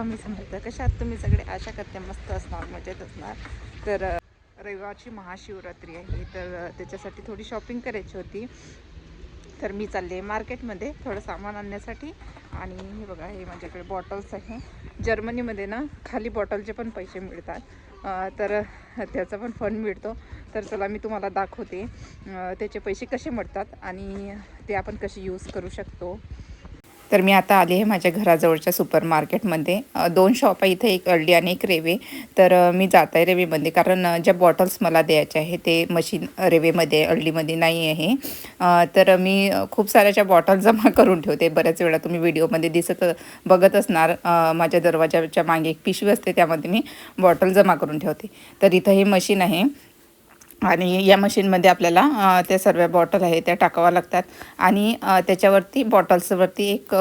स्वामी समर्थ कशा आहात तुम्ही सगळे आशा करते मस्त असणार मजेत असणार. तर रविवारची महाशिवरात्री आहे तर त्याच्यासाठी थोडी शॉपिंग करायची होती. तर मी चालले आहे मार्केटमध्ये थोडं सामान आणण्यासाठी आणि हे बघा हे माझ्याकडे बॉटल्स आहे. जर्मनीमध्ये ना खाली बॉटलचे पण पैसे मिळतात. तर त्याचा पण फंड मिळतो. तर चला मी तुम्हाला दाखवते. त्याचे पैसे कसे मिळतात आणि ते आपण कसे यूज करू शकतो. तर मी आता आली आहे माझ्या घराजवळच्या सुपर मार्केटमध्ये दोन शॉप आहे इथे एक अल्डी आणि एक रेवे. तर मी जात आहे रेवेमध्ये कारण ज्या बॉटल्स मला द्यायचे आहे ते मशीन रेवेमध्ये अल्डीमध्ये नाही आहे. तर मी खूप साऱ्या ज्या बॉटल जमा करून ठेवते. बऱ्याच वेळा तुम्ही व्हिडिओमध्ये दिसत बघत असणार. माझ्या दरवाजाच्या मागे एक पिशवी असते त्यामध्ये मी बॉटल जमा करून ठेवते. तर इथं हे मशीन आहे. आणि या मशीनमध्ये आपल्याला त्या सर्व बॉटल आहे त्या टाकाव्या लागतात. आणि त्याच्यावरती बॉटल्सवरती एक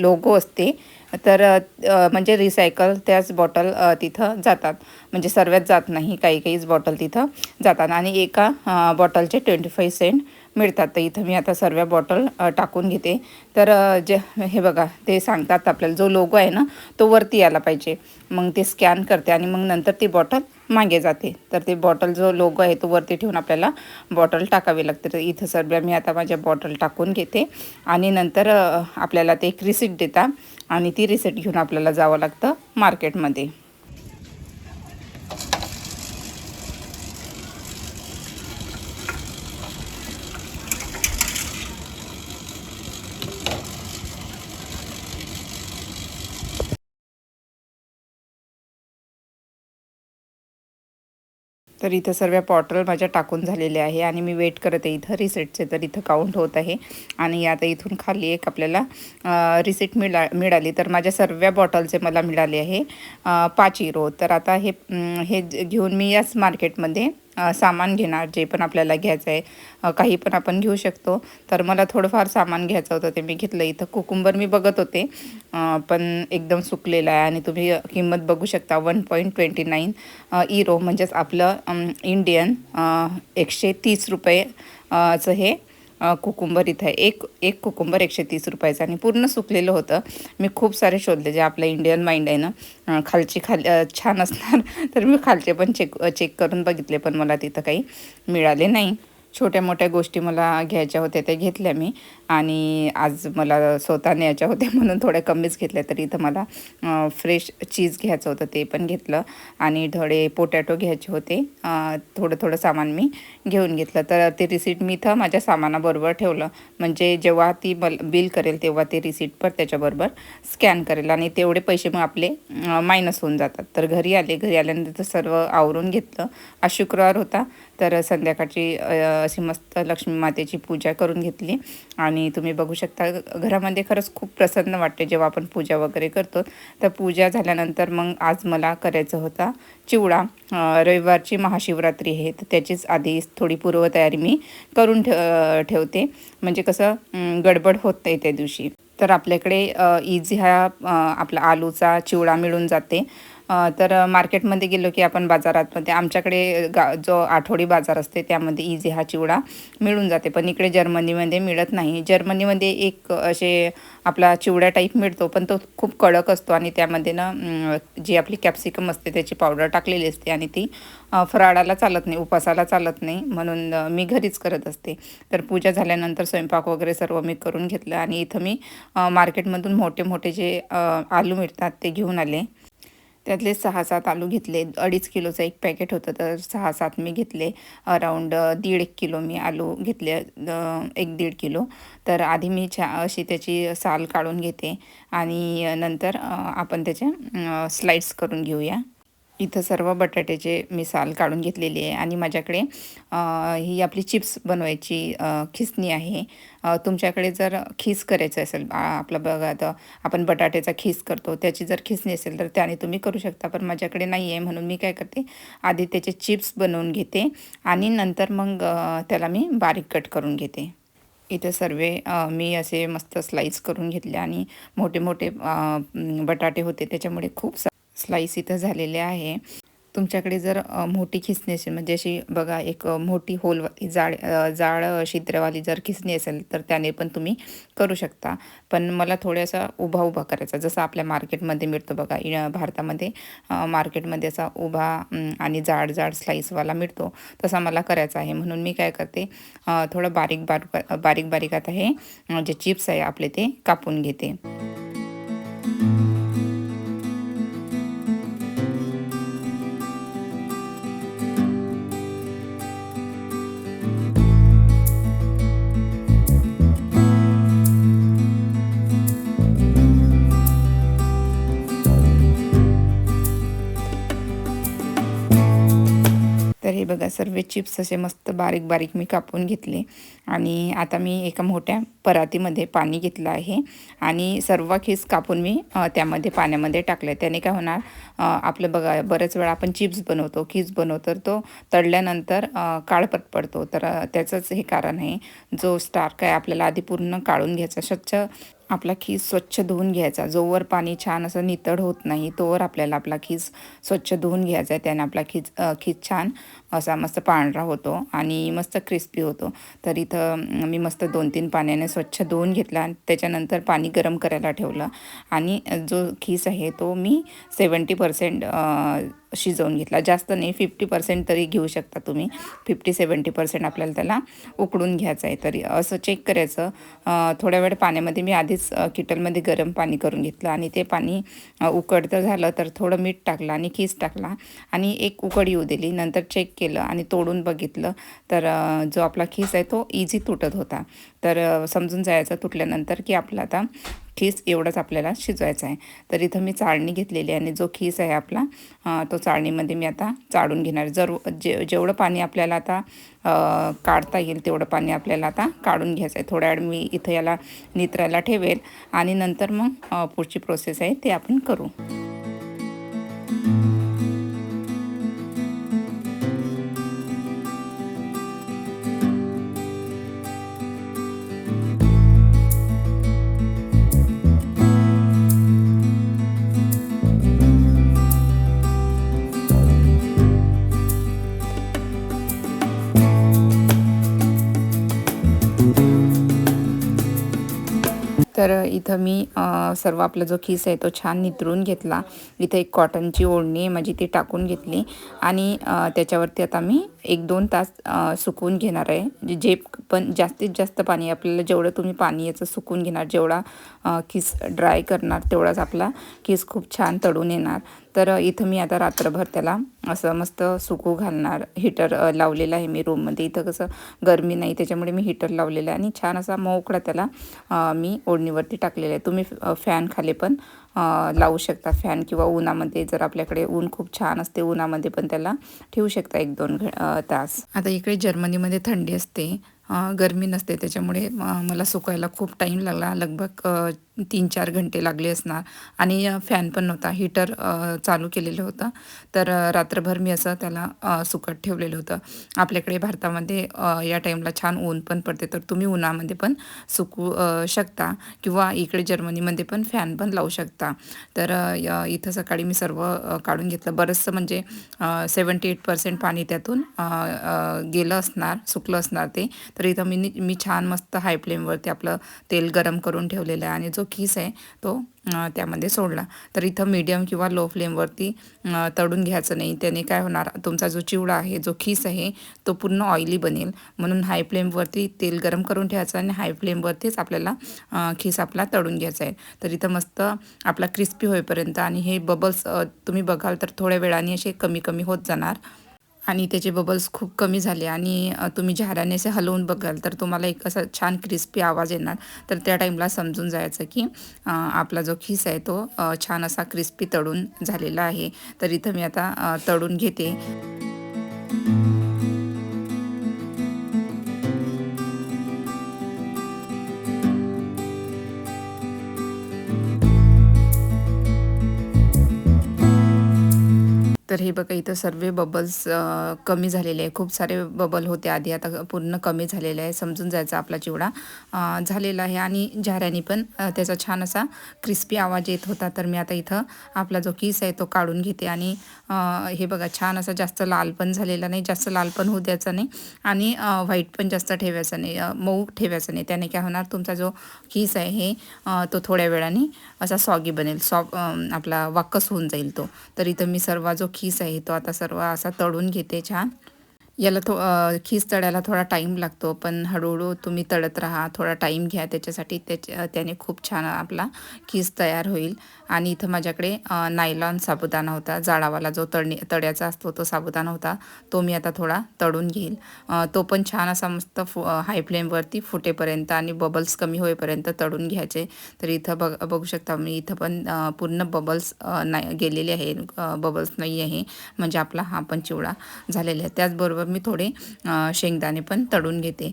लोगो असते. तर म्हणजे रिसायकल त्याच बॉटल तिथं जातात. म्हणजे सर्वच जात नाही काही काहीच बॉटल तिथं जातात आणि एका बॉटलचे ट्वेंटी फाईव्ह सेंट मिळतात. तर इथं मी आता सर्व बॉटल टाकून घेते. तर जे हे बघा ते सांगतात आपल्याला जो लोगो आहे ना तो वरती यायला पाहिजे. मग ते स्कॅन करते आणि मग नंतर ती बॉटल मागे जाते. तर ते बॉटल जो लोगो आहे तो वरती ठेवून आपल्याला बॉटल टाकावी लागते. तर इथं सर्व मी आता माझ्या बॉटल टाकून घेते. आणि नंतर आपल्याला ते एक रिसिट देता आणि ती रिसिट घेऊन आपल्याला जावं लागतं मार्केटमध्ये तर इथं सर्व बॉटल माझ्या टाकून झालेले आहे आणि मी वेट करत आहे इथं. रिसेटचे तर इथं काउंट होत आहे. आणि आता इथून खाली एक आपल्याला रिसिट मिळा मिळाली. तर माझ्या सर्व बॉटलचे मला मिळाले आहे पाच इरो तर आता हे हे घेऊन मी याच मार्केटमध्ये सामान घेणार जे पण आपल्याला घ्यायचं आहे काही पण आपण घेऊ शकतो. तर मला थोडंफार सामान घ्यायचं होतं ते मी घेतलं. इथं कुकुंबर मी बघत होते. पण एकदम सुकलेलं आहे आणि तुम्ही किंमत बघू शकता. One point twenty nine zero म्हणजेच आपलं इंडियन एकशे तीस रुपये चं हे कुकुंबर इथं एक एक कुकुंबर एकशे तीस रुपयाचं आणि पूर्ण सुकलेलं होतं. मी खूप सारे शोधले जे आपलं इंडियन माइंड आहे ना. खालची खाल छान असणार. तर मी खालचे पण चेक चेक करून बघितले पण मला तिथं काही मिळाले नाही. छोट्या मोठ्या गोष्टी मला घ्यायच्या होत्या त्या घेतल्या मी. आणि आज मला स्वतः न्यायच्या होत्या म्हणून थोड्या कमीच घेतल्या तर इथं मला फ्रेश चीज घ्यायचं होतं ते पण घेतलं आणि थोडे पोटॅटो घ्यायचे होते. थोडं थोडं सामान मी घेऊन घेतलं. तर ते रिसिट मी इथं माझ्या सामानाबरोबर ठेवलं. म्हणजे जेव्हा ती बल बिल करेल तेव्हा ते रिसिट पण त्याच्याबरोबर स्कॅन करेल आणि तेवढे पैसे मग आपले मायनस होऊन जातात. तर घरी आले घरी आल्यानंतर सर्व आवरून घेतलं. आज शुक्रवार होता तर संध्याकाळची अशी मस्त लक्ष्मी मातेची पूजा करून घेतली आणि आणि तुम्ही बघू शकता घरामध्ये खरंच खूप प्रसन्न वाटते जेव्हा आपण पूजा वगैरे करतो. तर पूजा झाल्यानंतर मग आज मला करायचं होता चिवडा. रविवारची महाशिवरात्री आहे तर त्याचीच आधी थोडी पूर्वतयारी मी करून ठे ठेवते. म्हणजे कसं गडबड होत नाही त्या दिवशी. तर आपल्याकडे इझी हा आपला आलूचा चिवडा मिळून जाते. तर मार्केटमध्ये गेलो की आपण बाजारातमध्ये आमच्याकडे गा जो आठवडी बाजार असते त्यामध्ये इझी हा चिवडा मिळून जाते. पण इकडे जर्मनीमध्ये मिळत नाही. जर्मनीमध्ये एक असे आपला चिवडा टाईप मिळतो पण तो खूप कडक असतो आणि त्यामध्ये ना जी आपली कॅप्सिकम असते त्याची पावडर टाकलेली असते आणि ती फराळाला चालत नाही उपासाला चालत नाही म्हणून मी घरीच करत असते. तर पूजा झाल्यानंतर स्वयंपाक वगैरे सर्व मी करून घेतलं आणि इथं मी मार्केटमधून मोठे मोठे जे आलू मिळतात ते घेऊन आले. त्यातले सहा सात आलू घेतले. अडीच किलोचं एक पॅकेट होतं तर सहा सात मी घेतले. अराऊंड दीड एक किलो मी आलू घेतले एक दीड किलो. तर आधी मी छा अशी त्याची साल काढून घेते आणि नंतर आपण त्याचे स्लाइड्स करून घेऊया. इथं सर्व बटाट्याचे मी साल काढून घेतलेली आहे आणि माझ्याकडे ही आपली चिप्स बनवायची खिसणी आहे. तुमच्याकडे जर खीस करायचं असेल आपलं बघा आता आपण बटाट्याचा खीस करतो त्याची जर खिसणी असेल तर त्याने तुम्ही करू शकता पण माझ्याकडे नाही आहे म्हणून मी काय करते आधी त्याचे चिप्स बनवून घेते आणि नंतर मग त्याला मी बारीक कट करून घेते. इथं सर्व मी असे मस्त स्लाईस करून घेतले आणि मोठे मोठे बटाटे होते त्याच्यामुळे खूप स्लाईस इथं झालेले आहे. तुमच्याकडे जर मोठी खिसणी असेल म्हणजे अशी बघा एक मोठी होलवाली जाड जाड छिद्रवाली जर खिसणी असेल तर त्याने पण तुम्ही करू शकता. पण मला थोड्यासा उभा उभा करायचा जसं आपल्या मार्केटमध्ये मिळतो बघा इ- भारतामध्ये मार्केटमध्ये असा उभा आणि जाड जाड स्लाईसवाला मिळतो तसा मला करायचा आहे. म्हणून मी काय करते थोडं बारीक बारूक बारीक बारीक आता हे जे चिप्स आहे आपले ते कापून घेते. सर्व चिप्स असे मस्त बारीक बारीक मी कापून घेतले. आणि आता मी एका मोठ्या परातीमध्ये पाणी घेतलं आहे. आणि सर्व खीस कापून मी त्यामध्ये पाण्यामध्ये टाकले त्याने काय होणार आपलं बघा बऱ्याच वेळा आपण चिप्स बनवतो खीस बनवतो तर तो तळल्यानंतर काळपट पडतो. तर त्याचंच हे कारण आहे. जो स्टार्क आहे आपल्याला आधी पूर्ण काढून घ्यायचा स्वच्छ आपला खीस स्वच्छ धुवून घ्यायचा. जोवर पाणी छान असं नितळ होत नाही तोवर आपल्याला आपला खीस स्वच्छ धुवून घ्यायचा आहे. त्याने आपला खीस खीस छान असा मस्त पांढरा होतो आणि मस्त क्रिस्पी होतो. तर इथं अं, मी मस्त दोन तीन पाण्याने स्वच्छ धुवून घेतला आणि त्याच्यानंतर पाणी गरम करायला ठेवलं. आणि जो खीस आहे तो मी सेवन्टी पर्सेंट शिजवून घेतला. जास्त नाही फिफ्टी पर्सेंट तरी घेऊ शकता तुम्ही. फिफ्टी सेवन्टी पर्सेंट आपल्याला त्याला उकडून घ्यायचं आहे. तरी असं चेक करायचं. थोड्या वेळ पाण्यामध्ये मी आधीच किटलमध्ये गरम पाणी करून घेतलं आणि ते पाणी उकडतं झालं तर थोडं मीठ टाकलं आणि खीस टाकला आणि एक उकड येऊ दिली. नंतर चेक केलं आणि तोडून बघितलं तर जो आपला खीस आहे तो इझी तुटत होता. तर समजून जायचं तुटल्यानंतर की आपला आता खीस एवढंच आपल्याला शिजवायचा आहे. तर इथं मी चाळणी घेतलेली आहे आणि जो खीस आहे आपला तो चाळणीमध्ये मी आता चाळून घेणार जर जे जेवढं पाणी आपल्याला आता काढता येईल तेवढं पाणी आपल्याला आता काढून घ्यायचं आहे. थोड्या वेळ मी इथं याला नित्रायला ठेवेल आणि नंतर मग पुढची प्रोसेस आहे ते आपण करू. तर इथं मी सर्व आपला जो खिस आहे तो छान नितरून घेतला. इथं एक कॉटनची ओढणी आहे माझी ती टाकून घेतली. आणि त्याच्यावरती आता मी एक दोन तास सुकवून घेणार आहे. जे जे पण जास्तीत जास्त पाणी आपल्याला जेवढं तुम्ही पाणी याचं सुकवून घेणार जेवढा खिस ड्राय करणार तेवढाच आपला खिस खूप छान तडून येणार. तर इथं मी आता रात्रभर त्याला असं मस्त सुकू घालणार हीटर लावलेलं आहे मी रूममध्ये इथं कसं गरमी नाही त्याच्यामुळे मी हीटर लावलेलं आहे. आणि छान असा मोकळा त्याला मी ओढणीवरती टाकलेला आहे. तुम्ही फॅनखाली फॅन खाली पण लावू शकता. फॅन किंवा उन्हामध्ये जर आपल्याकडे ऊन खूप छान असते उन्हामध्ये पण त्याला ठेवू शकता एक दोन घ- तास. आता इकडे जर्मनीमध्ये थंडी असते गरमी नसते त्याच्यामुळे मला सुकायला खूप टाईम लागला. लगभग तीन चार घंटे लागले असणार. आणि फॅन पण नव्हता. हीटर चालू केलेलं होतं. तर रात्रभर मी असं त्याला सुकट सुकत ठेवलेलं होतं. आपल्याकडे भारतामध्ये या टाईमला छान ऊन पण पडते. तर तुम्ही उन्हामध्ये पण सुकू शकता. किंवा इकडे जर्मनीमध्ये पण फॅन पण लावू शकता. तर य- इथं सकाळी मी सर्व काढून घेतलं. बरंचसं म्हणजे सेवन्टी एट पर्सेंट पाणी त्यातून गेलं असणार सुकलं असणार ते. तर इथं मी नी- मी छान मस्त हाय फ्लेमवरती आपलं तेल गरम करून ठेवलेलं आहे. आणि जो खीस आहे तो त्यामध्ये सोडला. तर इथं मीडियम किंवा लो फ्लेमवरती तळून घ्यायचं नाही. त्याने काय होणार? तुमचा जो चिवडा आहे जो खीस आहे तो पूर्ण ऑइली बनेल. म्हणून हाय फ्लेमवरती तेल गरम करून ठेवायचं आणि हाय फ्लेमवरतीच आपल्याला खीस आपला तळून घ्यायचा आहे. तर इथं मस्त आपला क्रिस्पी होईपर्यंत आणि हे बबल्स तुम्ही बघाल तर थोड्या वेळाने असे कमी कमी होत जाणार. आणि त्याचे बबल्स खूप कमी झाले. आणि तुम्ही झाराने असे हलवून बघाल तर तुम्हाला एक असा छान क्रिस्पी आवाज येणार. तर त्या टाईमला समजून जायचं की आपला जो खीस आहे तो छान असा क्रिस्पी तळून झालेला आहे. तर इथं मी आता तळून घेते. तर हे बघा इथं सर्व बबल्स कमी झालेले आहे. खूप सारे बबल होते आधी. आता पूर्ण कमी झालेले आहे. समजून जायचा आपला चिवडा. झालेला आहे आणि झाऱ्याने पण त्याचा छान असा क्रिस्पी आवाज येत होता. तर मी आता इथं आपला जो किस आहे तो काढून घेते आणि हे बघा छान असा जास्त लाल पण झालेला नाही. जास्त लाल पण होऊ द्यायचा नाही. आणि व्हाईट पण जास्त ठेवायचा नाही. मऊ ठेवायचा नाही. त्याने काय होणार? तुमचा जो किस आहे हे तो थोड्या वेळाने असा सॉगी बनेल. सॉ आपला वाक्कस होऊन जाईल तो. तर इथं मी सर्व जो खीस आहे. तो आता सर्व असा तळून घेते छान. याला थो खीस तळायला थोडा टाईम लागतो पण हळूहळू तुम्ही तळत राहा थोडा टाईम घ्या त्याच्यासाठी त्याच्या त्याने खूप छान आपला खीस तयार होईल. आणि इथं माझ्याकडे नायलॉन साबुदाणा होता जाळावाला जो तळणी तळ्याचा असतो तो साबुदाणा होता तो मी आता थोडा तळून घेईल. तो पण छान असा मस्त फु हाय फ्लेमवरती फुटेपर्यंत आणि बबल्स कमी होईपर्यंत तळून घ्यायचे. तर इथं बघ बघू शकता मी इथं पण पूर्ण बबल्स नाही गेलेले आहे बबल्स नाही आहे म्हणजे आपला हा पण चिवडा झालेला आहे. त्याचबरोबर मी थोडे शेंगदाणे पण तळून घेते.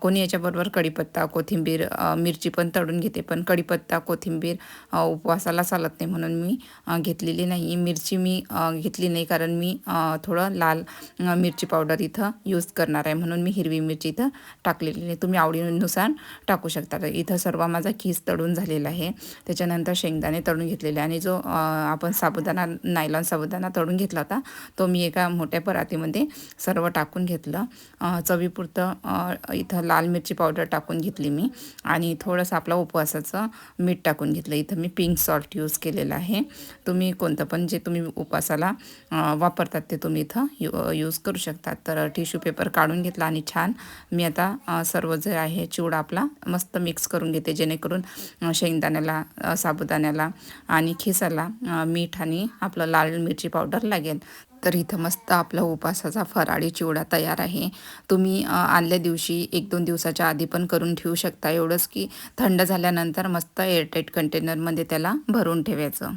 कोणी याच्याबरोबर कढीपत्ता कोथिंबीर मिरची पण तळून घेते पण कढीपत्ता कोथिंबीर उपवासाला चालत नाही म्हणून मी घेतलेली नाही. मिरची मी घेतली नाही कारण मी थोडं लाल मिरची पावडर इथं यूज करणार आहे म्हणून मी हिरवी मिरची इथं टाकलेली नाही. तुम्ही आवडीनुसार टाकू शकता. तर इथं सर्व माझा खीस तळून झालेला आहे. त्याच्यानंतर शेंगदाणे तळून घेतलेले आणि जो आपण साबुदाणा नायलॉन साबुदाणा तळून घेतला होता तो मी एका मोठ्या परातीमध्ये सर्व टाकून घेतलं. चवीपुरतं इथं लाल मिरची पावडर टाकून घेतली मी. आणि थोडंसं आपला उपवासाचं मीठ टाकून घेतलं. इथं मी पिंक सॉल्ट यूज केलेलं आहे. तुम्ही कोणतं पण जे तुम्ही उपवासाला वापरतात ते तुम्ही इथं यू यूज करू शकतात. तर टिश्यू पेपर काढून घेतला आणि छान मी आता सर्व जे आहे चिवडा आपला मस्त मिक्स करून घेते. जेणेकरून शेंगदाण्याला साबुदाण्याला आणि खिसाला मीठ आणि आपलं लाल मिरची पावडर लागेल. तर इथं मस्त आपला उपासाचा फराळी चिवडा तयार आहे. तुम्ही अ, आदल्या दिवशी एक दोन दिवसाच्या आधी पण करून ठेवू शकता. एवढंच की थंड झाल्यानंतर मस्त एअरटाईट कंटेनरमध्ये त्याला भरून ठेवायचं.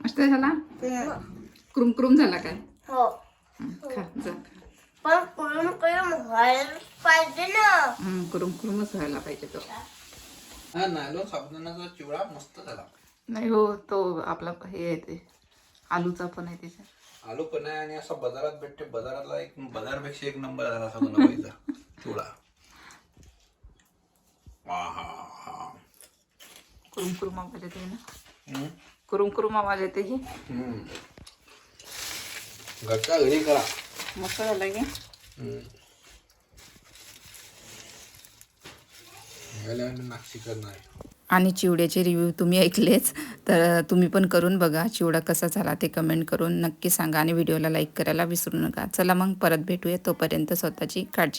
मस्त झाला? क्रुम क्रुम झाला काय? हो. खा जा. पण करून करून व्हायला पाहिजे ना. कुरुम कुरुमच व्हायला पाहिजे तो. हा नायलॉन साबुदाण्याचा चिवडा मस्त झाला नाही हो तो आपला हे आहे ते आलूचा पण आहे त्याच्यात आलू पण आहे आणि असा बाजारात भेटते बाजारातला एक बाजारपेक्षा एक नंबर झाला असा बनवायचा चिवडा आहा. कुरुम कुरुम आवाज येते ना हम्म. कुरुम कुरुम आवाज येते ही हम्म. घरच्या घरी करा मस्त झालं की हम्म. करणार आणि चिवड्याचे रिव्ह्यू तुम्ही ऐकलेच तर तुम्ही पण करून बघा चिवडा कसा झाला ते कमेंट करून नक्की सांगा आणि व्हिडिओला लाईक करायला विसरू नका. चला मग परत भेटूया तोपर्यंत स्वतःची काळजी